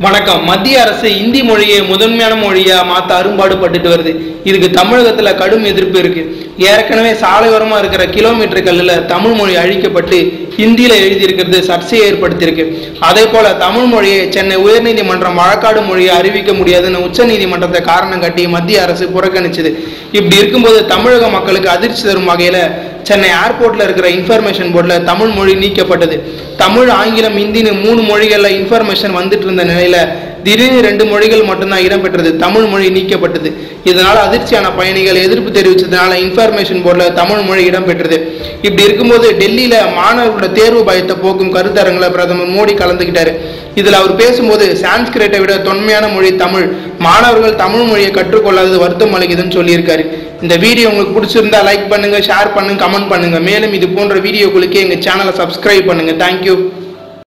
வணக்கம். மத்திய அரசு இந்தி மொழியை முதன்மையான மொழியாக மாற்ற அரும்பாடுபட்டுட்டு வருது. இதுக்கு தமிழகத்தில் கடும் எதிர்ப்பு இருக்குது ஏற்கனவே சாலையோரமாக இருக்கிற கிலோமீட்டர் கல்லில் தமிழ் மொழி அழிக்கப்பட்டு ஹிந்தியில் எழுதியிருக்கிறது சர்ச்சையை ஏற்படுத்தியிருக்கு. அதே போல தமிழ் மொழியை சென்னை உயர்நீதிமன்றம் வழக்காடு மொழியை அறிவிக்க முடியாதுன்னு உச்சநீதிமன்றத்தை காரணம் காட்டி மத்திய அரசு புறக்கணிச்சது. இப்படி இருக்கும்போது தமிழக மக்களுக்கு அதிர்ச்சி தரும் வகையில் சென்னை ஏர்போர்ட்டில் இருக்கிற இன்ஃபர்மேஷன் போர்டில் தமிழ் மொழி நீக்கப்பட்டது. தமிழ் ஆங்கிலம் ஹிந்தின்னு மூணு மொழிகளில் இன்ஃபர்மேஷன் வந்துட்டு இருந்த நிலையில் திடீர்னு ரெண்டு மொழிகள் மட்டும்தான் இடம்பெற்றது. தமிழ் மொழி நீக்கப்பட்டது. இதனால் அதிர்ச்சியான பயணிகள் எதிர்ப்பு தெரிவித்ததுனால இன்ஃபர்மேஷன் போர்டில் தமிழ் மொழி இடம்பெற்றது. இப்படி இருக்கும்போது டெல்லியில் மாணவர்களோட தேர்வு பயத்தை போக்கும் கருத்தரங்களை பிரதமர் மோடி கலந்துக்கிட்டாரு இதில் அவர் பேசும்போது சான்ஸ்கிரிட்டை விட தொன்மையான மொழி தமிழ். மாணவர்கள் தமிழ் மொழியை கற்றுக்கொள்ளாதது வருத்தம் அளிக்குதுன்னு சொல்லியிருக்காரு. இந்த வீடியோ உங்களுக்கு பிடிச்சிருந்தா லைக் பண்ணுங்கள் ஷேர் பண்ணுங்க கமெண்ட் பண்ணுங்கள் மேலும் இது போன்ற வீடியோக்களுக்கு எங்கள் சேனலை சப்ஸ்கிரைப் பண்ணுங்க. தேங்க்யூ